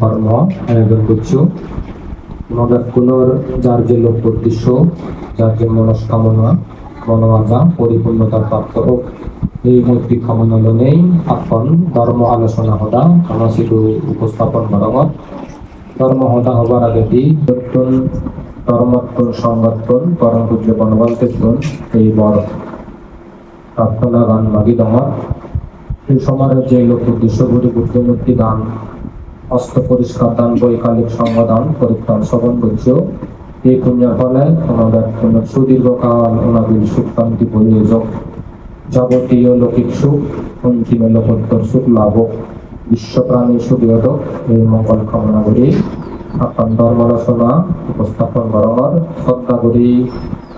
কর্ম আয়োজন করছ। পুনর যার যে লক্ষ্য উদ্দেশ্য, যার যে মনস্কামনা মনোবাঞ্ছা পরিপূর্ণতা প্রাপ্ত হোক, এই মৈত্রী কামনা নেই। এখন ধর্ম আলোচনা আমরা সেটু উপস্থাপন করাবার ধর্ম হদা হবার আগে দি নতুন ধর্মাত্মন সংগঠন পরম পূজ্য বনবন্তে এই বড় প্রার্থনা গান মাগি দমা এই সমাজের যে লক্ষ্য উদ্দেশ্য গুলি বুদ্ধিমূর্তি গান অস্ত পরিষ্কার দান, বৈকালিক সংবাদান, পরিত্রাণ শ্রবণ করছ। এই পুণ্যের ফলে কোনো সুদীর্ঘকাল ওনাদের সুখ শান্তি প্রয়োজক যাবতীয় লৌকিক সুখ, অন্তিমে লোকোত্তর সুখ লাভ বিশ্ব প্রাণী সুবিধক এই মঙ্গল কামনা করি। আপনার ধর্মরচনা উপস্থাপন করার শ্রদ্ধা করি।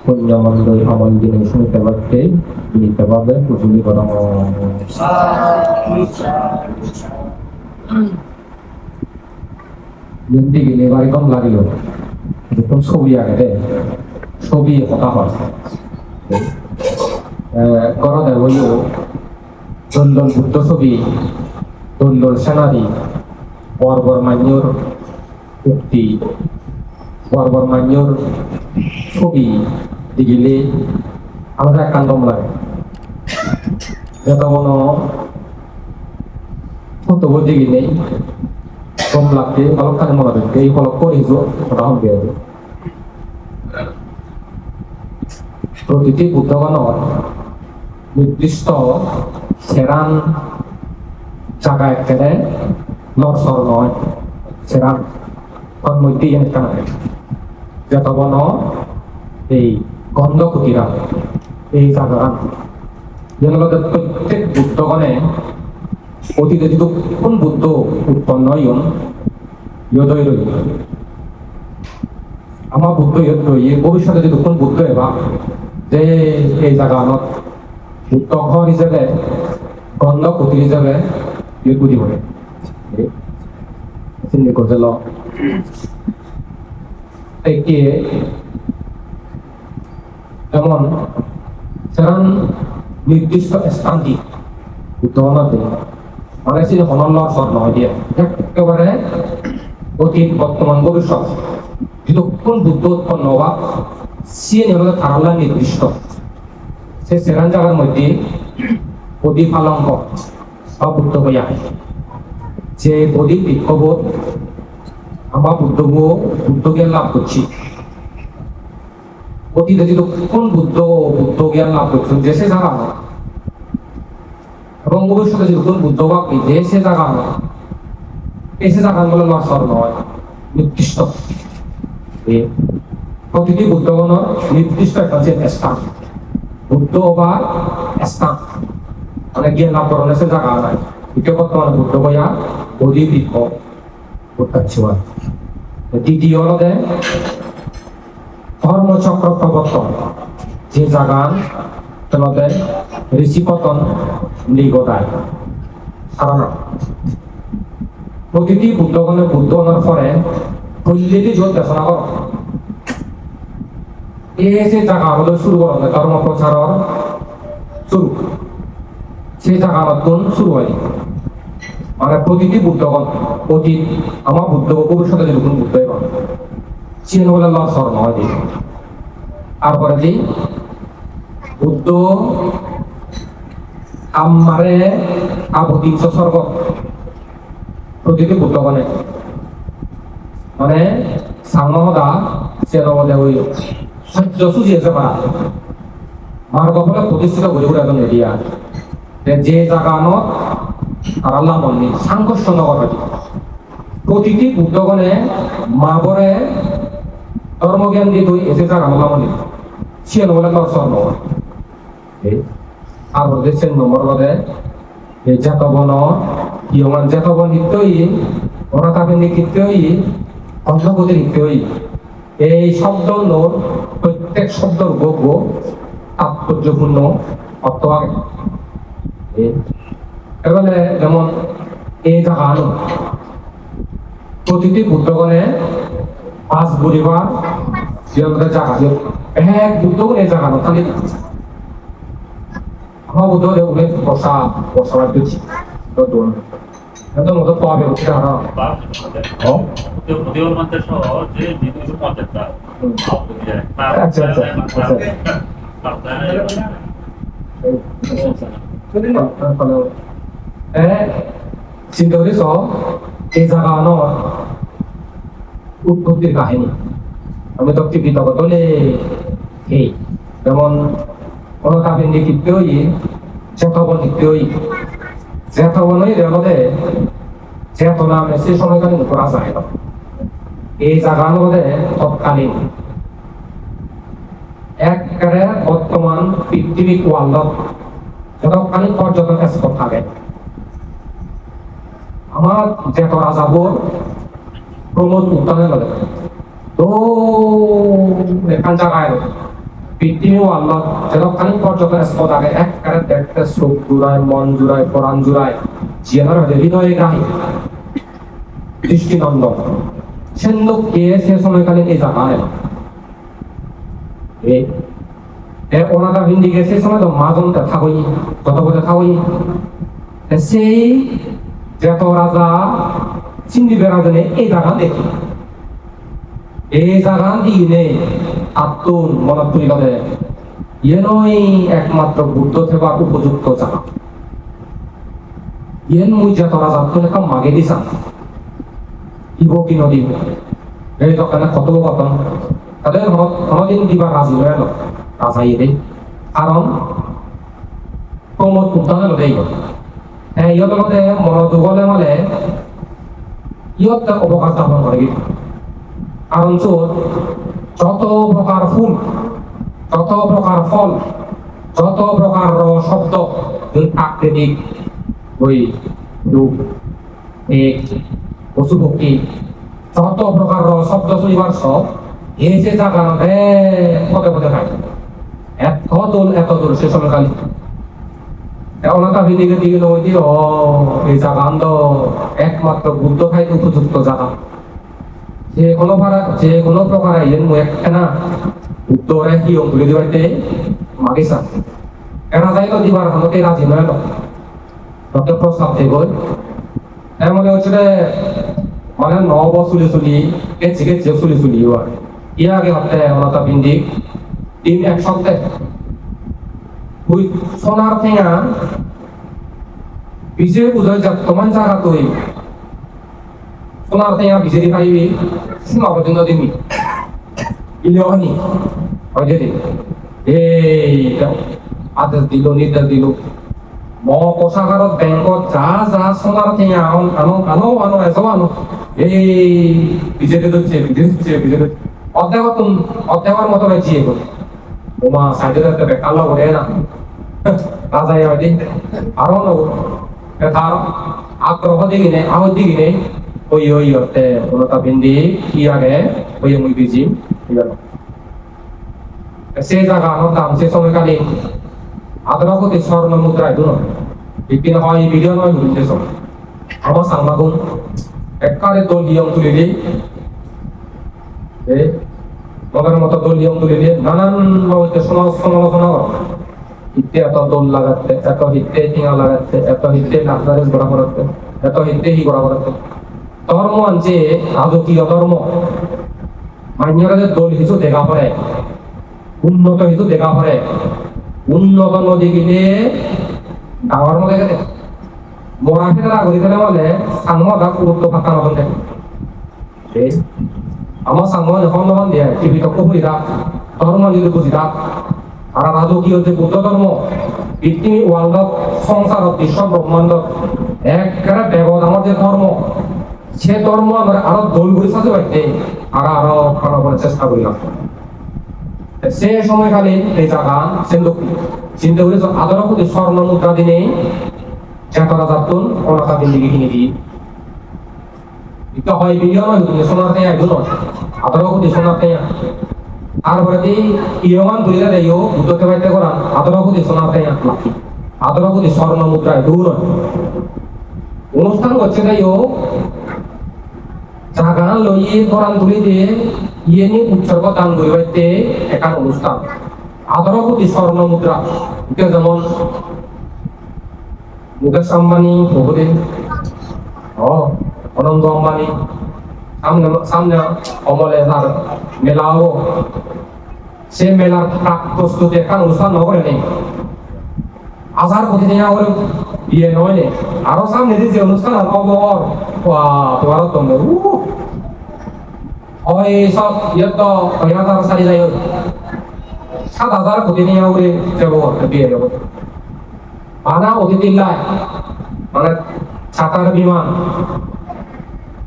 পুণ্যমন্ডল আমল দিনে শুনিতে পারতে, নিতে পারবে বুঝলি করা যেমনি গেলে এবার একদম লাগিল। দেখুন ছবি আগে ছবি কথা হয়। করা দেয় ওই দন্দল বুদ্ধ ছবি দন্দল সেনারি বর্বর মান্যর উক্তি, বর্বর মান্যর ছবি। দিগিলে আমাদের কান্দম লাগে যত কোনো ফটো দিগিলে কম লাগতে অলপখানি মনে রাখতে এই ফলক করে ওটা হবে আর প্রতিটি বুদ্ধগণর নির্দিষ্ট সেরান জায়গা একেবারে নরসর নয় সেরান তন্মধ্যে একটা নয় যত বন এই গন্ধ কুটিরা এই জায়গা যেগুলোতে প্রত্যেক বুদ্ধগণে অতীতে যদি কোন বুদ্ধ উৎপন্ন হইন ইয়দয় রই আমার বুদ্ধ রই ভবিষ্যতে যদি কোন বুদ্ধ এবা, যে এই জায়গানত বুদ্ধ ঘর হিসেবে গন্ধ কুটির হিসেবে ইয়ে কুটি হবে চিন্তা করতে ল। একটি যেমন সেরকম নির্দিষ্ট স্থানটি বুদ্ধগণতে মানে ছিল অনন্য স্বর নয় দিয়ে। একেবারে অতীত বর্তমান ভবিষ্যৎ। যতক্ষণ বুদ্ধ উৎপন্ন হওয়া সিয়ে নিয়মিত ধারণা নির্দিষ্ট। সে সেরান জায়গার মধ্যে প্রদীপ আলঙ্ক বা বুদ্ধ হইয়া যে প্রদীপ বিক্ষোভ আমরা বুদ্ধ বুদ্ধ জ্ঞান লাভ করছি। অতীতে যতক্ষণ বুদ্ধ বুদ্ধ জ্ঞান লাভ করছেন? যে সে জায়গা এবং ভবিষ্যতে যখন বুদ্ধবাক যে সে জায়গা এসে জায়গা বলে নশ্বর নয় নির্দিষ্ট। প্রতিটি বুদ্ধগণর নির্দিষ্ট একটা হচ্ছে স্থান। বুদ্ধ বা স্থান। মানে জ্ঞান লাভ করার সে জায়গা নাই। এটা বর্তমানে বুদ্ধ বইয়া বোধি বৃক্ষ করতে দ্বিতীয় হলে ধর্মচক্র প্রবর্তন। যে জাগান তোমাদের ঋষিপতন মৃগদায় সারানো প্রতিটি বুদ্ধগণের বুদ্ধ হওয়ার পরে পল্লীটি জোর দেশনা কর। এ যে আমাদের শুরু প্রচারর শুরু। সেই জায়গা নতুন শুরু হয়। মানে প্রতিটি বুদ্ধগণ, অতীত, আমার বুদ্ধ ভবিষ্যতে যেরকম বুদ্ধ লস স্মরণ হয় দিই বুদ্ধ আমারে আবতিংশ স্বর্গ প্রতিটি বুদ্ধগণে মানে সাংমদা সে নবদে ওই সহ্য সুজিয়েছে বা মার্গ ফলে প্রতিষ্ঠিত ঘুরে ঘুরে একজন এরিয়া যে জায়গানত আর আল্লাহ মন্দির নগর প্রতিটি বুদ্ধগণে মা বরে ধর্মজ্ঞান দিয়ে তুই এসে জায়গা আল্লাহ মন্দির সিয়ে নবলে দর্শন নগর আর দেশের নম্বর বাদে এই জাতবন ইয়মান জাতবন নিত্যই ওরা তাকে নিত্যই অন্ধগতি নিত্যই এই শব্দ নোর প্রত্যেক শব্দর গব্য তাৎপর্যপূর্ণ অর্থ আগে এবারে যেমন এই আনো প্রতিটি বুদ্ধগণে পাঁচ পরিবার আমাদের জায়গা দেব এক যুদ্ধ করে জাগানো তাহলে আমার বোধ হয় ওখানে বসা বসাবার দিচ্ছি দোল একদম ওদের পাবে হচ্ছে আমরা চিন্তা করিস এই জায়গা নয় উদ্ভূতির কাহিনী। আমি তো কৃতজ্ঞতলে এই যেমন কোনো কাবিন কৃত্যই চেতবন কৃত্যই চেতবনই রেলদে চেতনা মেসে সময়কালীন করা যায় না এই জায়গার মধ্যে তৎকালীন। একবারে বর্তমান পৃথিবী ওয়ার্ল্ড। যতকালীন পর্যটন স্পট থাকে আমার যেত রাজাপুর জেঠ রাজাবোৰ প্রমোদ উত্তানে লাগে তো এখান জায়গায় পৃথিবী পর্যটন স্পট আগে একবারে দেখতে চোখ জুড়ায়, মন জুড়ায়, পরাণ জুড়ায় জিয়ানোর হৃদয়ে গ্রাহী দৃষ্টিনন্দন সেন্দু কে সে সময়কালীন এই জায়গায় ওনাটা ভিন্দি গেছে সময় তো মাজনটা থাকই কত কথা থাকই সেই যত রাজা চিন্দি বেড়াজনে এই জায়গা দেখি। এই জায়গা দিয়ে আত্মন মনত গলে ইয়ে একমাত্র বুদ্ধ থেবার উপযুক্ত জায়গা ইয়েন মুই যত রাজা তুমি কাম মাগে দিছা দিব কি নদীব এই দোকানে কত কত তাদের কোনোদিন দিবা রাজি হয়ে গেল রাজা ইয়ে কারণ প্রমোদ উত্তানে দেই। ইহঁতৰ মতে মনোযোগলে মানে ইহঁত অৱকাশ স্থাপন কৰে কাৰণ চোৰ যত প্ৰকাৰ ফুল, যত প্ৰকাৰ ফল, যত প্ৰকাৰ শব্দ যোন প্ৰাকৃতিক ওই রূপ এক পশু পক্ষী যত প্রকার শব্দ শুনিবার সব এসে জায়গা পদে পদে খায়। এত দোল এত দোল, সে সময়কালী ওনাটা দিকে দিকে ওই ও এই জায়গা আন্দ একমাত্র বুদ্ধ খাইতে উপযুক্ত জায়গা যে কোনো ভাড়া যে কোনো প্রকার আইলেন মু একখানা উত্তরে কি অঙ্গুলি দিবাইতে মাগিসা এরা যাইতো দিবার হামতে রাজি নয় ডক্টর প্রস্তাব দেব এমন হচ্ছে মানে নব চুলি চুলি গেছে গেছে চুলি চুলি আর ইয়ে আগে হতে ওনাটা বিন্দি টিম এক সপ্তাহে ওই সোনার ঠেঙা। বিজয় বুঝাই যাক, তোমার জায়গা তুই সোনার ঠেঙা বিজয় পাইবি সীমা পর্যন্ত দিবি। ইলেওয়ানি হয় যদি। এই আদেশ দিল, নির্দেশ দিল। ম কোষাগাৰত বেংকত যা যা সোনার ঠেঙা, আনো আনো আনো আনো এসব আনো। এই বিজেপি দিচ্ছে বিজেপি দিচ্ছে বিজেপি অধ্যাপক অধ্যাপকের মতো বেঁচিয়ে গেল ওমা একটা বেকার লোক ওঠে না রাজা হয়নি আরও নব তার আগ্রহ দিকে নেই আহ দিকে নেই ওই ওই হতে ওটা বিন্দি, কি আগে? ওই মুই বিজি সে জায়গা দাম, সে সময়কালীন আদরাপতি স্বর্ণ মুদ্রায় দুনো বিপিন হয়, বিলিয়ন হয় ঘুরতে সব আমার সাংবাগুন একবারে নিয়ম তুলে দিই মগের মতো দল নিয়ম তুলে দিয়ে নানান ভাবে সমালোচনা হিতে এত দোল লাগাচ্ছে, এত হিতে টিঙা লাগাচ্ছে, এত হিতে নাচনারিস করা করাচ্ছে, এত হিতে হি করা করাচ্ছে। ধর্ম আনছে রাজকীয় ধর্ম। মান্যরা যে দোল কিছু দেখা পড়ে, উন্নত কিছু দেখা পড়ে, উন্নত নদী গিলে ডাঙর মধ্যে গেছে মরা ফেলা করি ফেলে বলে সাংমদা গুরুত্ব ফাঁকা নতুন দেখে আমার সাংমদ এখন নমান দিয়ে টিভি তক্ক হই থাক ধর্ম যদি বুঝি থাক আর রাজকীয় যে বুদ্ধ ধর্ম পৃথিবী ওয়ার্ল্ডত সংসারত বিশ্ব ব্রহ্মাণ্ডত একেবারে বেগত আমার যে ধর্ম সে ধর্ম আমরা আরও দোল করে সাথে পারতে আর আরও ভালো করার চেষ্টা করি সে সময়কালীন এই জায়গা সিন্ধু করেছ আদর স্বর্ণ মুদ্রা দিনে চেতনা যাতুন অনাথা দিন দিকে কিনে দিই এটা হয় বিলিয়ন তুমি সোনার তেয়া একজন আদর প্রতি সোনার তেয়া তারপরে দি ইয়মান ধরিলে দেয় বুদ্ধকে বাইতে করা আদর প্রতি সোনার তেয়া লাখি প্রতি স্বর্ণ মুদ্রায় দূর অনুষ্ঠান করছে তাই জাগা লইয়ে কোরআন তুলি দিয়ে ইয়ে নিয়ে উৎসর্গ দান করিবাইতে একান অনুষ্ঠান। আদর প্রতি স্বর্ণ মুদ্রা। যেমন মুকেশ আম্বানি বহুদিন 어, অনন্ত অম্বানি, সামনে সামনে অমলে তার মেলা হব সে মেলার প্রাক প্রস্তুতি একটা অনুষ্ঠান নগরে নেই। আসার প্রতিদিন করে বিয়ে নয় নে আরও সামনে যে অনুষ্ঠান অবর তোমার তোমরা ওই সব ইয়ে তো ওই হাজার সারি যাই সাত হাজার প্রতিদিন করে যাব বিয়ে যাব বানা অতিথিল্লায় মানে ছাতার বিমান।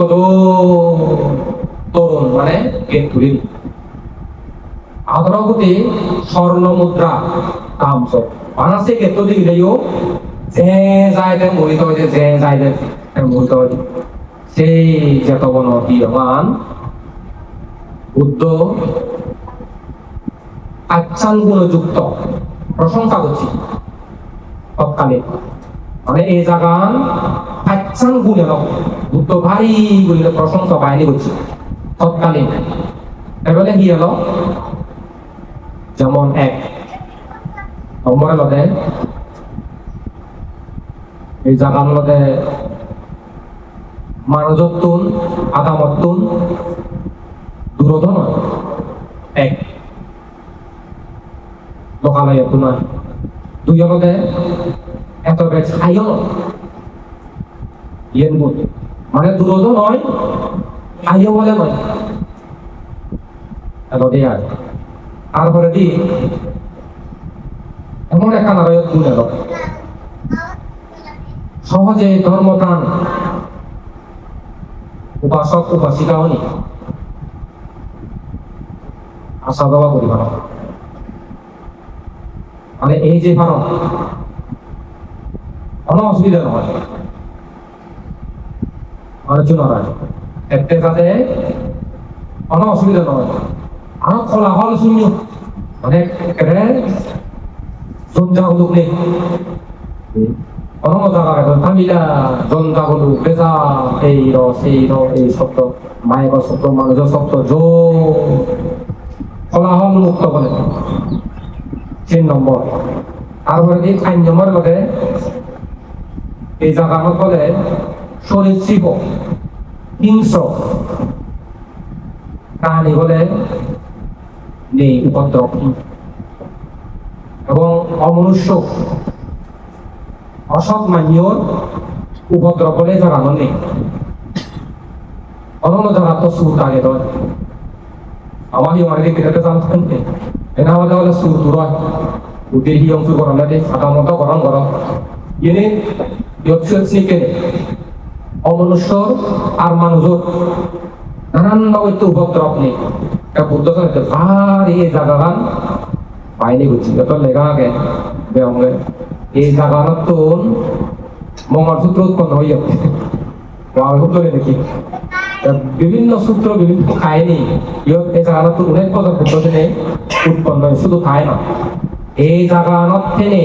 কত তরুণ মানে আঠারো কোটি স্বর্ণ মুদ্রা দাম সব। বানাসে তুলি গেলেও যে যায় দেন মরিত হয়েছে যে যায় দেন মরিত হয়েছে সেই যত বন দিয়মান বুদ্ধ আচ্ছান গুণযুক্ত প্রশংসা করছি। তৎকালে। মানে এই জাগান আচ্ছান গুণে বুদ্ধ ভারী গুণে প্রশংসা বাহিনী করছি। তৎকালীন। এবারে কি হলো? যেমন এক। নম্বরে লদে এই জাগান লদে মানজত্তুন আদামত্তুন দুরোধন। এক। লোকালয় নয় দুই হলতে এত বেশ হাইও ইয়েন বুধ মানে দুরোধ নয় হাইও বলে নয়। আর তারপরে দি, এমন একটা নারায়ণ গুণ এলো। সহজে ধর্মপ্রাণ উপাসক, উপাসিকা হনি আসা যাওয়া করি ভারত মানে এই যে ভারত কোনো অসুবিধা নয়। আলোচনা এতে যাতে কোনো অসুবিধা নয় আরও ফলাফল শূন্য মানে একেবারে জঞ্জাগুলো নেই। কোনো মজা লাগে থামিলা জঞ্জাগুলো বেজা এই র সেই র এই শব্দ মায়ের শব্দ মানুষের শব্দ জো ফলাফল মুক্ত বলে তিন নম্বর তারপরে এই চার নম্বর বলে এই জায়গানত বলে শিব হিংস্র। কাহানি বলে, নেই উপদ্রব। এবং অমনুষ্য। অসৎ মান্যর উপদ্রব বলে জানানো নেই। অন্য জায়গা তো সুর আগে ধর আমার দিকে এটা জানতেন এনা আমাদের হলে সুর দূর হয়। উঠে অংশ গরম সাদা মতো গরম গরম। ইয়ৎসিকে অমনুষ্য আর মানুষের নানান রকমের তো নেই এটা বুদ্ধ আর এই জায়গাগান বাইরে করছি যত লেখা আগে বেঙ্গে এই জায়গানত তো মঙ্গলসূত্র উৎপন্ন হয়ে মঙ্গলসূত্র দেখি। বিভিন্ন সূত্র, বিভিন্ন কাহিনী ইয়ত এই জায়গানত অনেক পদক পদ্ধতি উৎপন্ন শুধু খায় না। এই জাগানত থেকে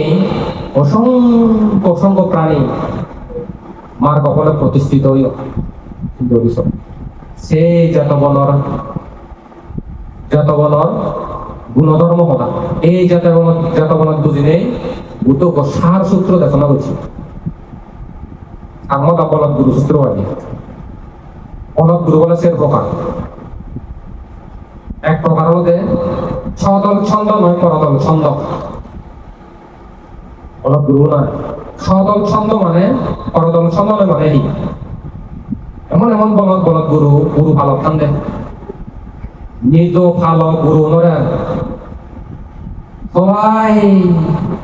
অসংখ্য অসংখ্য প্রাণী মার্গ ফলে প্রতিষ্ঠিত সেই যত বলর যত বলর গুণধর্ম কথা এই যত যত বুদ্ধ সার সূত্র দেখানো বলদ গুরু সূত্র আছে গুরু বলে প্রকার এক প্রকার হতে সদল ছন্দ নয় পরদল ছন্দ। অলপ গুরু নয় সদল ছন্দ মানে পরদল ছন্দ নয় মানে এই এমন এমন বলদ বলদ গুরু গুরু ভালো কান্দে। নিজ ভালো গুরু নরে সবাই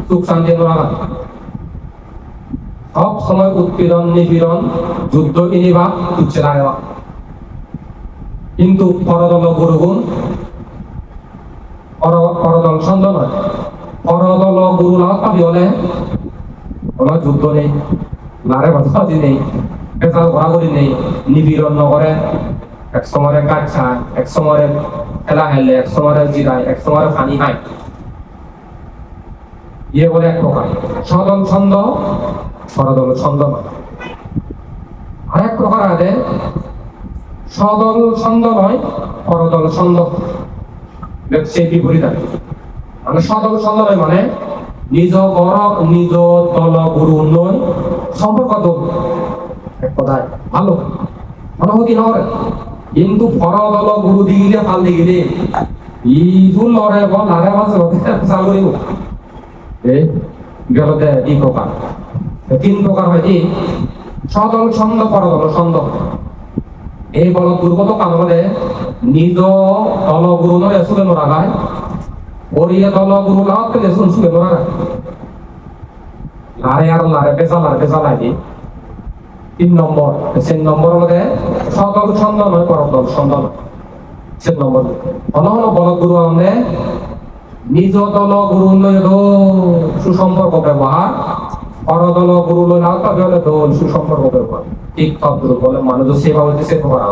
সুখ শান্তি নরা সব সময় উৎপীড়ন, নিপীড়ন, যুদ্ধ কিনিবা তুচ্ছে কিন্তু পরদল গুরুগুণ পর- পরদল ছন্দ নয়। পরদল গুরু লাভ পাবি হলে কোনো যুদ্ধ নেই লারে বাধাবাজি নেই পেশাল ঘোরাঘুরি নেই নিবিড়ন নগরে এক সময় কাজ খায়, এক সময় খেলা হেলে, এক সময় জিরায় এক সময় পানি খায়। ইয়ে বলে এক প্রকার। সদল ছন্দ সরদল ছন্দ আরেক প্রকার আছে সদল ছন্দ নয়, পরদল ছন্দ। সেই বিপরীত কি। মানে সদল ছন্দ নয় মানে নিজ গর নিজ তল গুরু নয় সম্পর্ক দল কথায় ভালো। অনুভূতি নয় কিন্তু পরদল গুরু দিগিলে ভালো দিগিলে ইজুল লড়ে বল লারে বাজে চাল করিব এই গেলতে এই প্রকার তিন প্রকার হয়। কি সদল ছন্দ পরদল ছন্দ। এই বল দুর্গত কারণে নিজ দল গুরু নয় এসুলে নরা ওরিয়ে দল গুরু লাভ লাগে তিন নম্বর তিন নম্বর মধ্যে সদল বল গুরু আমাদের নিজ দল গুরু লয় সুসম্পর্ক ব্যবহার। পরদল গুরু লয় না তবে হলে দল, সুসম্পর্ক ব্যবহার। ঠিক তদ্রু বলে, মানুষ সেবা হচ্ছে সেবা করা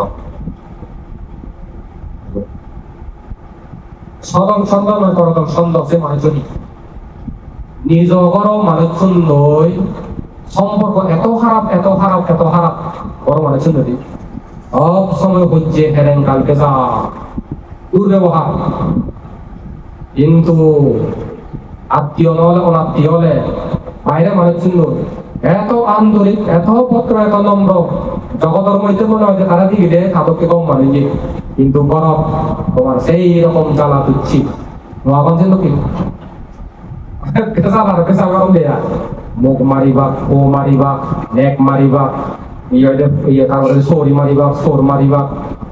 সদল নয় করদল ছন্দ সে মানুষজনই নিজ অগর মানুষজন লই সম্পর্ক এত খারাপ এত খারাপ এত খারাপ, বড় মানুষজন যদি সব সময় হচ্ছে হেরেন কালকে যা। দুর্ব্যবহার। কিন্তু আত্মীয় নহলে অনাত্মীয় হলে বাইরে মানুষজন এত আন্তরিক, এত পত্র, এত নম্র। জগতের মধ্যে মনে হয় যে তারা দিকে খাদককে কম মানে যে কিন্তু বরফ তোমার সেই রকম জ্বালা দিচ্ছি।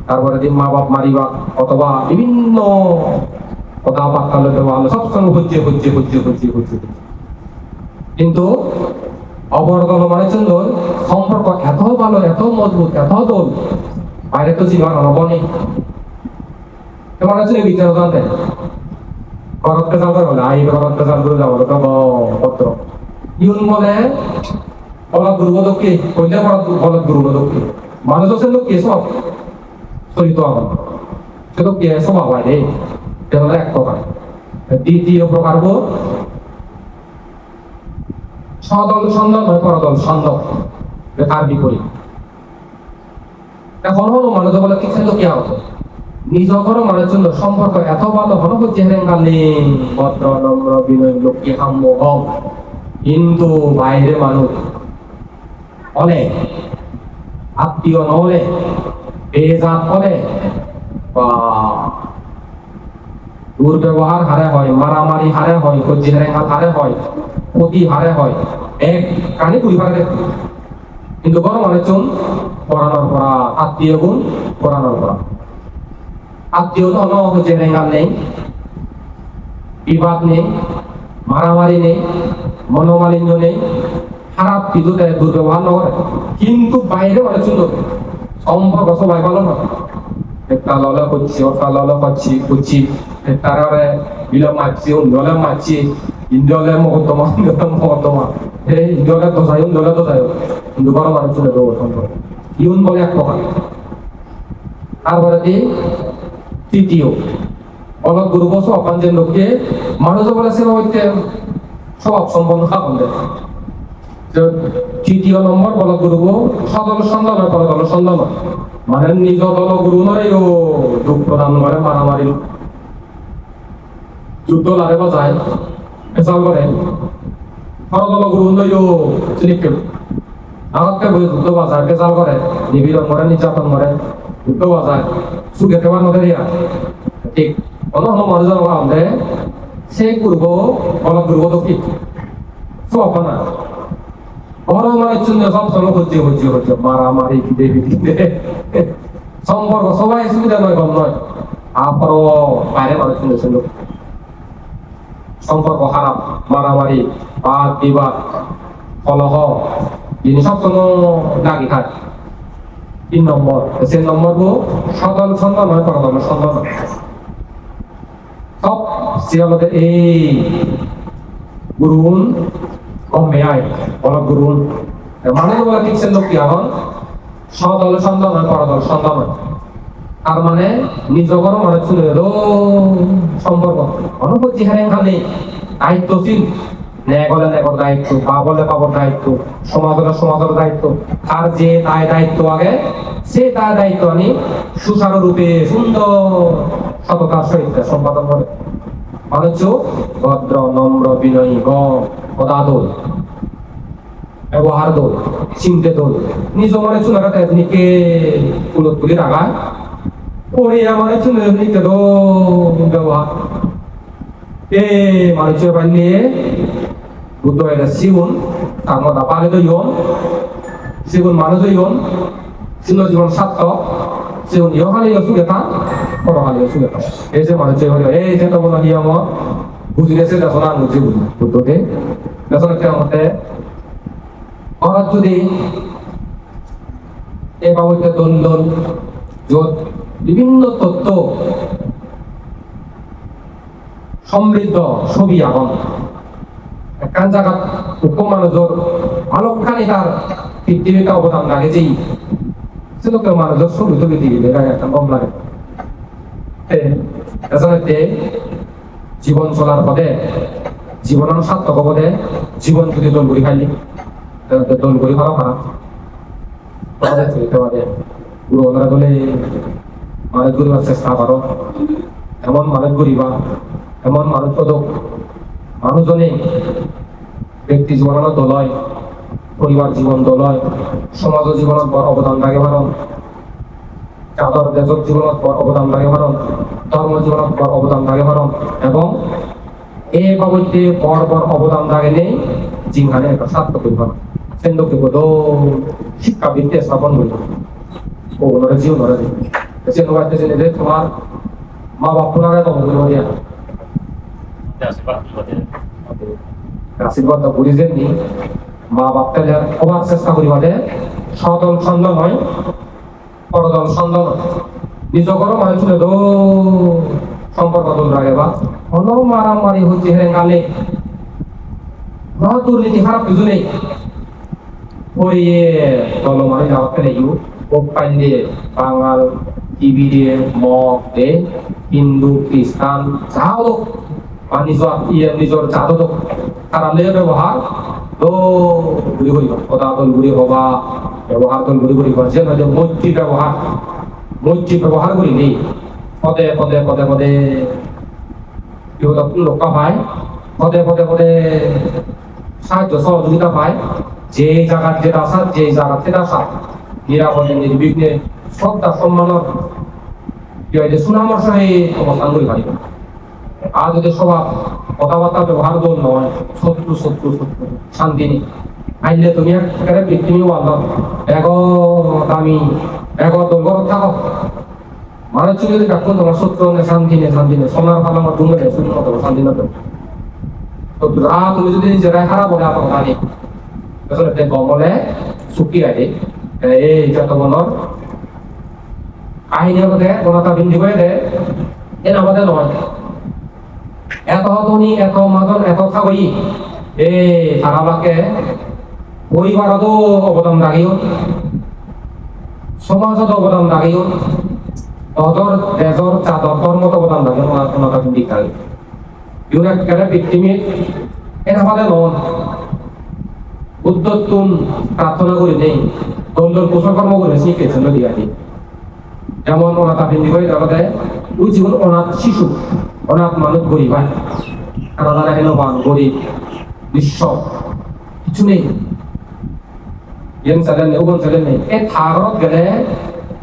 তারপরে মা বাপ অথবা বিভিন্ন কিন্তু অবরদল মানে জন্য সম্পর্ক এত ভালো, এত মজবুত, এত দোল বাইরে তো জীবন অনবনে। মানে ছিল বিচার জানতে করতে যাবে বলে, আই করতে যাবে যাব তো পত্র। ইউন বলে বলদ দুর্গদকে কইলে বলদ দুর্গদকে মানুষ আছে লোক কে সব? চলিত আমার। সে তো কে আবার রে? এটা এক প্রকার। দ্বিতীয় প্রকার হলো, সদল ছন্দ নয়, পরদল ছন্দ তার বিপরীত? হতো? মানুষ সম্পর্ক এত ভালো হলো ভদ্র, নম্র, বিনয় হাম্য হম কিন্তু বাইরে মানুষ অলে আত্মীয় নহলে বেজাত হলে, বা দুর্ব্যবহার হারে হয়, মারামারি হারে হয় কজিহারেঙ্গাল হারে হয়, ক্ষতি হারে হয়, এক কানে পরিবারে কিন্তু বড় মানুষজন পড়ানোর পড়া, আত্মীয় গুণ, পড়ানোর পড়া। আত্মীয় ধন হচ্ছে রেঙ্গাল নেই বিবাদ নেই, মারামারি নেই, মনোমালিন্য নেই, খারাপ কিছুতে দুর্ব্যবহার নকরে। কিন্তু বাইরে মানুষজন সম্পর্ক সবাই ভালো না একটা ললে করছি, ওটা ললে করছি করছি তারারে বিলে মারছি, অন্যলে মারছি, ইন্দ্রলে মহত্তমা ইন্দ্রলে মহত্তমা। এই ইন্দ্রলে দোষায় ইন্দ্রলে দোষায় কিন্তু বড় মানুষ দেবো সম্পর্ক ইউন বলে এক প্রকার। তারপরে তৃতীয়। অলক গুরু বস যে লোককে মানুষ বলে সেবা হইতে স্বভাব সম্পন্ন খাবন তৃতীয় নম্বর বল গুরু সদল সন্ধান পরদল সন্ধান মানে নিজ দল গুরু নয় ও দুঃখ প্রদান করে মারামারি। যুদ্ধ লারে বাজায়। পেশাল করে। পরদল গুরু নয় ও চিনিকে আমাকে বই যুদ্ধ বাজায় পেশাল করে, নিবিড় করে নির্যাতন করে যুদ্ধ বাজায় সুখে কেবার নদে দিয়া। ঠিক অন্য অন্য মর্যাদা আমাদের সেই পূর্ব বল পূর্ব দক্ষিণ। সব না বড় মানের জন্য সব সময় হচ্ছে হচ্ছে হচ্ছে মারামারি, খিদে পিটিতে সম্পর্ক সবাই সুবিধা নয় কম নয়। তারপরও বাইরে মানুষ শুনেছিল সম্পর্ক খারাপ মারামারি, বাদ, বিবাদ, কলহ যিনি সবসময় লাগি খায় তিন নম্বর সে নম্বর গো সদল ছন্দ নয় পরদল নয়। সব সিয়ালতে এই গুরুন কমে আয় বলো গুরুন। মানুষ বলে সে লোক কি এখন সদল সন্দেহ নয় পরদল সন্দেহ নয়। তার মানে নিজগর মনে চলে এলো। সম্পর্ক অনুভূতি হারে খালি দায়িত্বশীল নেগলে নেগর দায়িত্ব পাবলে পাবর দায়িত্ব সমাজের সমাজের দায়িত্ব। আর যে তাই দায়িত্ব আগে, সে তার দায়িত্ব আনি সুসারু রূপে সুন্দর সততার সহিত সম্পাদন করে। মানুষ ভদ্র, নম্র, বিনয়ী গ পদাদল ব্যবহার দোল চিনতে দোল নিজ মনে চুনারা কুলত তুলি রাখা পরে আমার চুনে নিতে দোল ব্যবহার এ মানুষের বানিয়ে বুদ্ধ এটা শিবন তার মধ্যে পালে তো ইয়ন শিবন মানুষ ইয়ন চিন্ন জীবন সাত্য শিবন ইহকালে সুখে থাক পরকালে সুখে থাক এই যে মানুষের হলো এই যে তোমার নিয়ম বুঝিলেছে দেখো না বুঝি বুঝি। বুদ্ধকে দেখো কেমতে অর্থাৎ যদি এই বাবুতে দ্বন্দ্ব যত বিভিন্ন তত্ত্ব সমৃদ্ধ ছবি আগন একখান জায়গা উপমানুষর ভালোখানি তার পৃথিবীতে অবদান লাগে যেই মানুষের ছবি ছবি দিয়ে একটা কম লাগে। এজনে জীবন চলার পথে জীবনের সার্থক পথে জীবন যদি দোল করি খাইলি দোল করি আমাদের পারে পুরো ওনারা মানুষ করিবার চেষ্টা করো এমন মানুষ করিবা এমন মানুষ পদক। মানুষজনে ব্যক্তি জীবনত দলয়, পরিবার জীবন দলয়, সমাজ জীবনত বড় অবদান লাগে ভারণ চাদর দেশক জীবনত বড় অবদান লাগে ভারণ ধর্ম জীবনত বড় অবদান লাগে ভারণ এবং এই বাবদে বড় বড় অবদান লাগে নেই জিংহানে একটা সার্থক করিবা সেন্দকে বলো শিক্ষা বিদ্যা স্থাপন করিবা ও ওনারা জিও ওনারা দিবে সে তোমার যে তোমার মা বাপ লাগে তো বলে বলে আশীর্বাদ বুঝিছেন নি মা বাপটা যে অবাক চেষ্টা করিবা যে সদল ছন্দ নয়, পরদল ছন্দ নয়। নিজ করো মানে চলে দো সম্পর্ক দল রাগে বা। অন মারামারি হচ্ছে হেরে গালে। না দুর্নীতি, খারাপ কিছু নেই। পরিয়ে দল মানে যাওয়া ফেলে ইউ ওপান দিয়ে বাঙাল টিভি দিয়ে মগ দে হিন্দু খ্রিস্টান যাও বা নিজৰ ইয়ে নিজৰ জাতক তাৰালে ব্যৱহাৰ বুলি কৰিব পদাতল বুলি হবা ব্যৱহাৰ তল বুলি কৰিব যে নহ'লে মৈত্ৰী ব্যৱহাৰ মৈত্ৰী ব্যৱহাৰ কৰি দেই পদে পদে পদে পদে সিহঁতক লোকা পায়, পদে পদে পদে সাহায্য সহযোগিতা পায়, যে জায়গার যেটা আসা যে জায়গা থেকে আসা নিরাপদে নির্বিঘ্নে শ্রদ্ধা সম্মানের সুনামর সহিত অবস্থান করে পারিব আর যদি স্বভাব, কথাবার্তা ব্যবহার দল নয়, শত্রু শত্রু শত্রু, শান্তি নেই। আইলে তুমি একেবারে পৃথিবী ওয়াল্লাহ এগ দামি, এগ দলগর থাকো। মানুষ যদি দেখো তোমার শত্রু নেই শান্তি নেই শান্তি নেই। সোনার ফালা আমার দুমে নেই শূন্য দেবো শান্তি না শত্রু আ তুমি যদি নিজেরাই খারাপ বলে আপনার কথা নেই গমলে আহে এই যতগুণর হতে কোনটা বিন্দি করে দে। এ নামাতে নহয়। এত এত এত এ তারাবাকে পরিবারতো অবদান রাখিও সমাজত অবদান রাখিও তজর দেজর চাদর ধর্মত অবদান রাখিও ওনাটা বিন্দি খাই ইউন একেবারে পৃথিবীর এটা বাদে নন উদ্যতুন প্রার্থনা করে নেই দন্দর কুশলকর্ম করে শিখেছেন দিয়া যেমন অনাথ করে দেখা দেয়, ওই অনাথ শিশু অনাথ মানুষ গরিব, হয়? তারা তারা হেনবান গরিব, নিঃস্ব, কিছু নেই। ইয়েন চ্যানেল নেই, ওগুন চ্যানেল নেই। এই থাগরত গেলে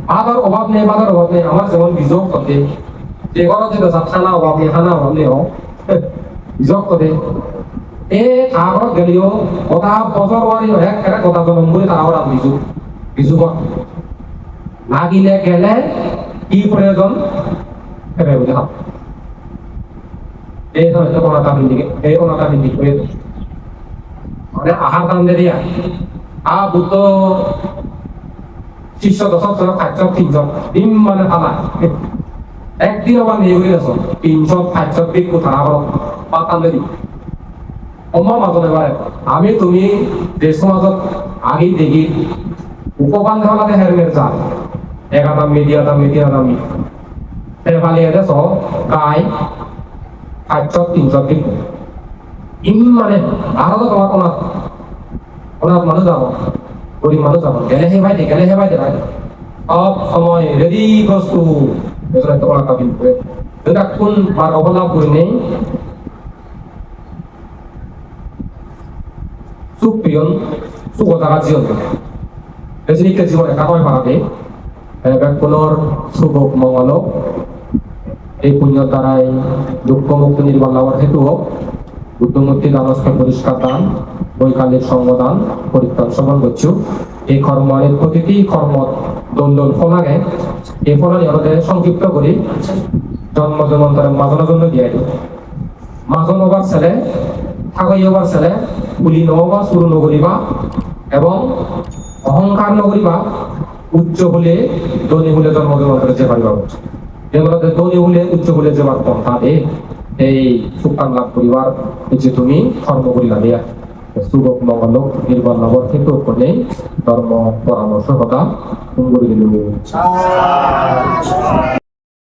বাবার অভাব নেই বাবার অভাব নেই আমার যেমন বিযোগ করতে যে ঘরত যেটা যা খানা অভাব নেই, খানা অভাব নেই হোক বিযোগ করে এ থাগরত গেলেও কথা বছর ওয়ারি এক একটা কথা জনম করে তারা ওরা বিজু বিজু লাগিলে গেলে কি প্রয়োজন? সেটাই বুঝে হাত এই হয়তো অনাথা বিন্দিকে এই বিন্দি করে মানে আহার দাম দিয়া আ বুদ্ধ শিষ্য দশক জন খাদ্য তিনজন। দিন মানে ফালা একদিন আবার নিয়ে গেলে আছো তিনজন খাদ্য বিক কোথা আবার পাতান দেরি অম্মা মাজত এবারে আমি তুমি দেশ সমাজত আগেই দেখি উপবান দেওয়ালাতে হেরমের যা এগাদাম মিডিয়াদাম মিডিয়াদাম তে পালিয়ে দেশ গাই আটশো তিনশো দিন ইম মানে আরও তোমার ওনার ওনার মানুষ যাব গরিব মানুষ যাব গেলে হে ভাই দে গেলে হে ভাই দে ভাই সব সময় রেডি বস্তু এগুলো কাবিন করে এটা কোন বার অবলা করে নেই সুপিয়ন সুগতারা জিয়ন এজনিকে জীবন একা হয় পারাতে ব্যাকুণর শুভ মঙ্গল এই পুণ্য দ্বারাই দুঃখ মুক্তি নির্বাণ লাভের হেতু হোক। বুদ্ধমূর্তি দানস্থ পরিষ্কার দান, বৈকালিক সংবদান পরিত্রাণ সমান করছু এই কর্মের প্রতিটি কর্ম দন্দল ফলাগে। এই ফলানি আমাদের সংক্ষিপ্ত করি। জন্ম জন্মান্তরের মাঝানোর জন্য দিয়ে দিই। মাজন হবার ছেলে, থাকাই হবার ছেলে, পুলি নহবা শুরু নগরিবা, এবং অহংকার নগরিবা উচ্চ হলে ধনী হলে জন্মগ্রহণ করেছে যে পারিবা দেবরাতে ধনী হলে উচ্চ হলে যে বার তাহলে এই সুকান লাভ করিবার যে তুমি কর্ম করিলা দিয়া। শুভ মঙ্গল নির্বাণ নগর থেকে ওখানে ধর্ম পরামর্শ কথা।